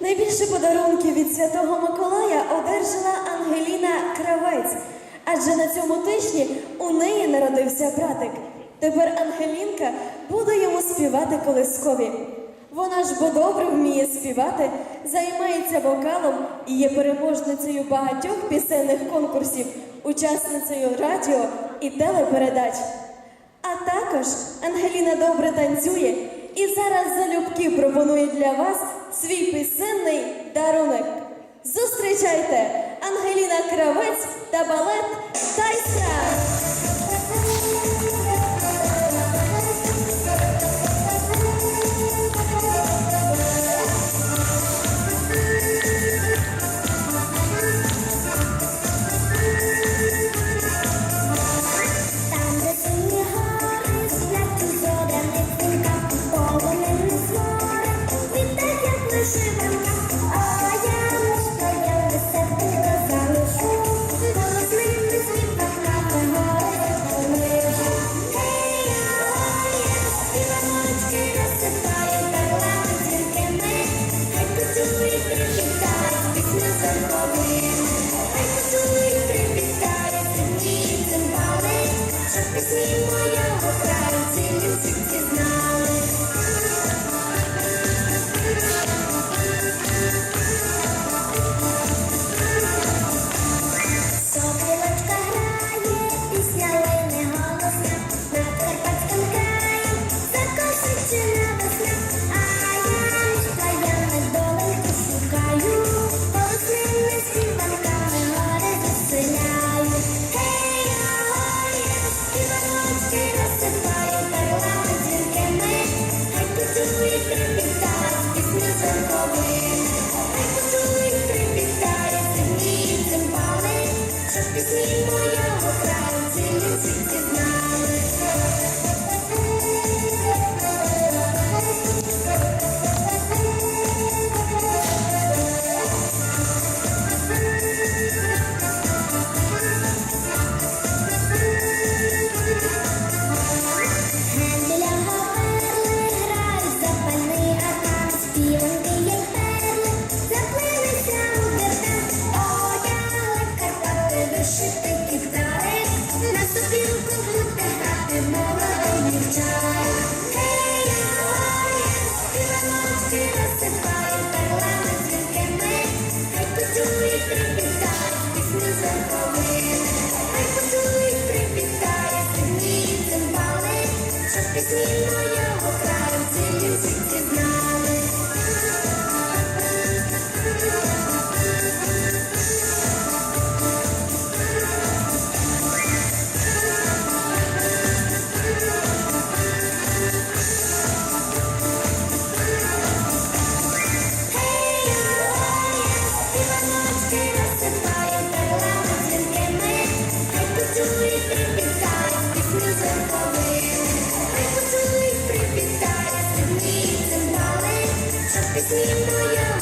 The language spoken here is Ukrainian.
Найбільше подарунки від Святого Миколая одержала Ангеліна Кравець, адже на цьому тижні у неї народився братик. Тепер Ангелінка буде йому співати колискові. Вона ж бо добре вміє співати, займається вокалом і є переможницею багатьох пісенних конкурсів, учасницею радіо і телепередач. А також Ангеліна добре танцює і зараз залюбки пропонує для вас свій пісенний дарунок. Зустрічайте Ангеліна Кравець та Бала. It's me. Casino, yeah.